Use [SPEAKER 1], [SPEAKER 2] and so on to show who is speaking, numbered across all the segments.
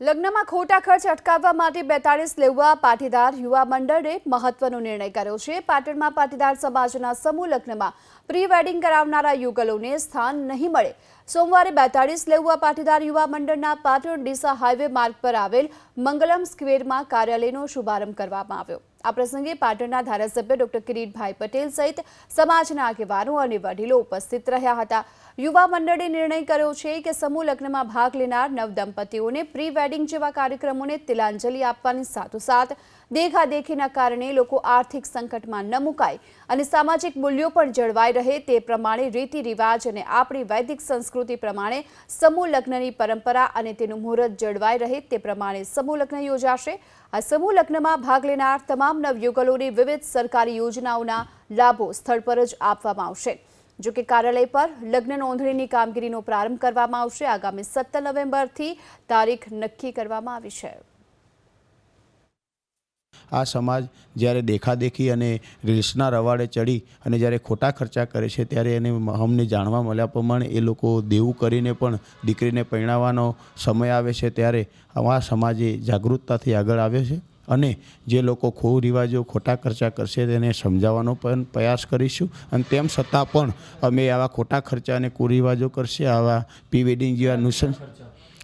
[SPEAKER 1] લગ્નમાં ખોટા ખર્ચ અટકાવવા માટે બેતાળીસ લેવા પાટીદાર યુવા મંડળે મહત્વનો નિર્ણય કર્યો છે. પાટણમાં પાટીદાર સમાજના સમૂહ લગ્નમાં પ્રી વેડિંગ કરાવનારા યુગલોને સ્થાન નહીં મળે. સોમવારે બેતાળીસ લેવા પાટીદાર યુવા મંડળના પાટણ ડીસા હાઈવે માર્ગ પર આવેલ મંગલમ સ્ક્વેરમાં કાર્યાલયનો શુભારંભ કરવામાં આવ્યો. આ પ્રસંગે પાટણના ધારાસભ્ય ડોક્ટર કિરીટભાઈ પટેલ સહિત સમાજના આગેવાનો અને વડીલો ઉપસ્થિત રહ્યા હતા. યુવા મંડળે નિર્ણય કર્યો છે કે સમૂહ લગ્નમાં ભાગ લેનાર નવદંપતીઓને પ્રી વેડિંગ જેવા કાર્યક્રમોને તિલાંજલિ આપવાની સાથોસાથ દેખાદેખીના કારણે લોકો આર્થિક સંકટમાં ન મુકાય અને સામાજિક મૂલ્યો પણ જળવાઈ રહે તે પ્રમાણે રીતિ રિવાજ અને આપણી વૈદિક સંસ્કૃતિ પ્રમાણે સમૂહ લગ્નની પરંપરા અને તેનું મુહૂર્ત જળવાઈ રહે તે પ્રમાણે સમૂહ લગ્ન યોજાશે. આ સમૂહ લગ્નમાં ભાગ લેનાર તમામ નવયુગલોને વિવિધ સરકારી યોજનાઓના લાભો સ્થળ પર જ આપવામાં આવશે. જો કે કાર્યાલય પર લગ્ન નોંધણીની કામગીરીનો પ્રારંભ કરવામાં આવશે. આગામી સત્તર નવેમ્બરથી તારીખ નક્કી કરવામાં આવી છે.
[SPEAKER 2] આ સમાજ જ્યારે દેખાદેખી અને રીલ્સના રવાડે ચડી અને જ્યારે ખોટા ખર્ચા કરે છે, ત્યારે એને અમને જાણવા મળ્યા પ્રમાણે એ લોકો દેવું કરીને પણ દીકરીને પરણાવવાનો સમય આવે છે, ત્યારે આવા સમાજે જાગૃતતાથી આગળ આવે છે અને જે લોકો ખો રિવાજો, ખોટા ખર્ચા કરશે તેને સમજાવવાનો પણ પ્રયાસ કરીશું. અને તેમ છતાં પણ અમે આવા ખોટા ખર્ચા અને કુરિવાજો કરશે, આવા પ્રી વેડિંગ જેવા નુસન્સ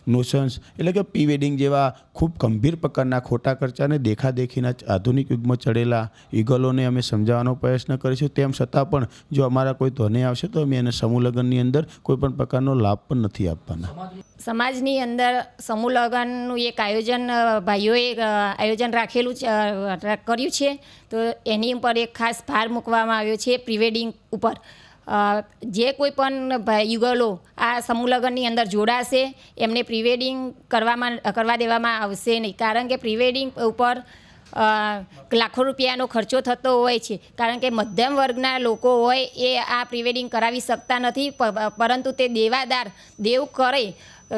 [SPEAKER 2] નુસન્સ એટલે કે પ્રી વેડિંગ જેવા ખૂબ ગંભીર પ્રકારના ખોટા ખર્ચાને દેખાદેખીના આધુનિક યુગમાં ચડેલા ઈગલોને અમે સમજાવવાનો પ્રયત્ન કરીશું. તેમ છતાં પણ જો અમારા કોઈ ધ્વનિ આવશે તો અમે એને સમૂહ લગ્નની અંદર કોઈ પણ પ્રકારનો લાભ પણ નથી આપવાના.
[SPEAKER 3] સમાજની અંદર સમૂહ લગ્નનું એક આયોજન ભાઈઓએ આયોજન રાખેલું કર્યું છે. તો એની ઉપર એક ખાસ ભાર મૂકવામાં આવ્યો છે પ્રિવેડિંગ ઉપર. જે કોઈ પણ ભાઈ યુગલો આ સમૂહ લગ્નની અંદર જોડાશે, એમને પ્રિવેડિંગ કરવામાં, કરવા દેવામાં આવશે નહીં. કારણ કે પ્રિવેડિંગ ઉપર લાખો રૂપિયાનો ખર્ચો થતો હોય છે. કારણ કે મધ્યમ વર્ગના લોકો હોય એ આ પ્રિવેડિંગ કરાવી શકતા નથી પરંતુ તે દેવાદાર દેવ કરે,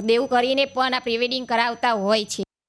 [SPEAKER 3] દેવું કરીને પણ આ પ્રિવેડિંગ કરાવતા હોય છે.